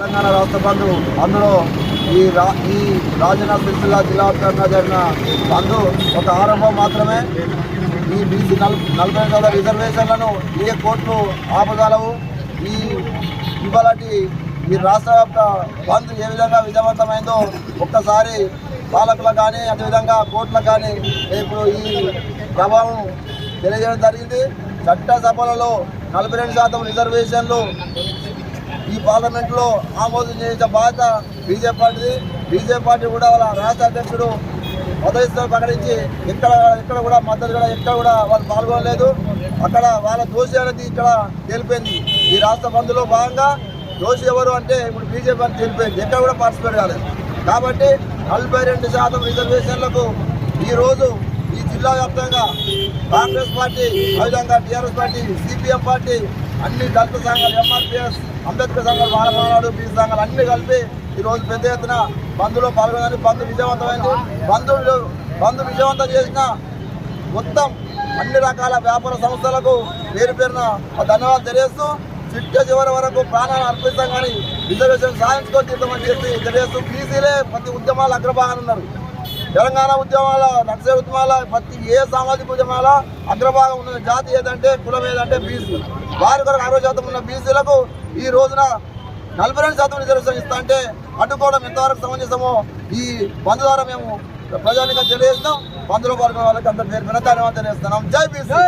తెలంగాణ రాష్ట్ర బంధు అందులో ఈ రా ఈ రాజన్న సిరిసిల్ల జిల్లా వ్యాప్తంగా జరిగిన బంధు ఒక ఆరంభం మాత్రమే. ఈ బీసీ నల్ నలభై శాతం రిజర్వేషన్లను ఏ కోర్టులు ఆపగలవు? ఈ ఇవాళటి ఈ రాష్ట్ర వ్యాప్త బంద్ ఏ విధంగా విజయవంతమైందో ఒక్కసారి పాలకులకు కానీ అదేవిధంగా కోర్టులకు కానీ ఇప్పుడు ఈ ప్రభావం తెలియజేయడం జరిగింది. చట్టసభలలో నలభై రెండు శాతం రిజర్వేషన్లు ఈ పార్లమెంట్లో ఆమోదం చేయించిన బాధ్యత బీజేపీ పార్టీది. బీజేపీ పార్టీ కూడా వాళ్ళ రాష్ట్ర అధ్యక్షుడు పదవిస్తూ ప్రకటించి ఇక్కడ ఇక్కడ కూడా మద్దతు కూడా ఎక్కడ కూడా వాళ్ళు పాల్గొనలేదు. అక్కడ వాళ్ళ దోషి అనేది ఇక్కడ తెలిపింది ఈ రాష్ట్ర బంధులో భాగంగా దోషి ఎవరు అంటే ఇప్పుడు బీజేపీ అని తెలిపింది ఎక్కడ కూడా పార్టిసిపేట్ కాలేదు. కాబట్టి నలభై రెండు శాతం రిజర్వేషన్లకు ఈరోజు ఈ జిల్లా వ్యాప్తంగా కాంగ్రెస్ పార్టీ అదేవిధంగా టీఆర్ఎస్ పార్టీ సిపిఎం పార్టీ అన్ని దళిత సంఘాలు ఎంఆర్పిఎస్ అంబేద్కర్ సంఘాలు మానవాడు బీసీ సంఘాలు అన్ని కలిపి ఈ రోజు పెద్ద ఎత్తున బంద్లో పాల్గొనని బంద్ విజయవంతమైంది. బంధు బంద్ విజయవంతం చేసిన మొత్తం అన్ని రకాల వ్యాపార సంస్థలకు పేరు పేరున ధన్యవాదాలు తెలియజేస్తూ చిట్ట చివరి వరకు ప్రాణాలు అర్పిస్తాం కానీ రిజర్వేషన్ సాధించుకొని తీర్థమని చెప్పి తెలియజేస్తూ బీసీలే ప్రతి ఉద్యమాలు అగ్రభాగాన ఉన్నారు. తెలంగాణ ఉద్యమాల నక్సల్ ఉద్యమాల ప్రతి ఏ సామాజిక ఉద్యమాల అగ్రభాగం ఉన్న జాతి ఏదంటే కులం ఏదంటే బీసీ. వారి కొరకు అరవై శాతం ఉన్న బీసీలకు ఈ రోజున నలభై రెండు శాతం రిజర్వేషన్ ఇస్తా అంటే అడ్డుకోవడం ఎంతవరకు సమంజసమో ఈ బంద్ ద్వారా మేము ప్రజానికి తెలియజేస్తాం బంధులో పాల్గొనే వాళ్ళకి అందరి పేరు ధన్యవాదాలు తెలియజేస్తున్నాం. జై బీసీ!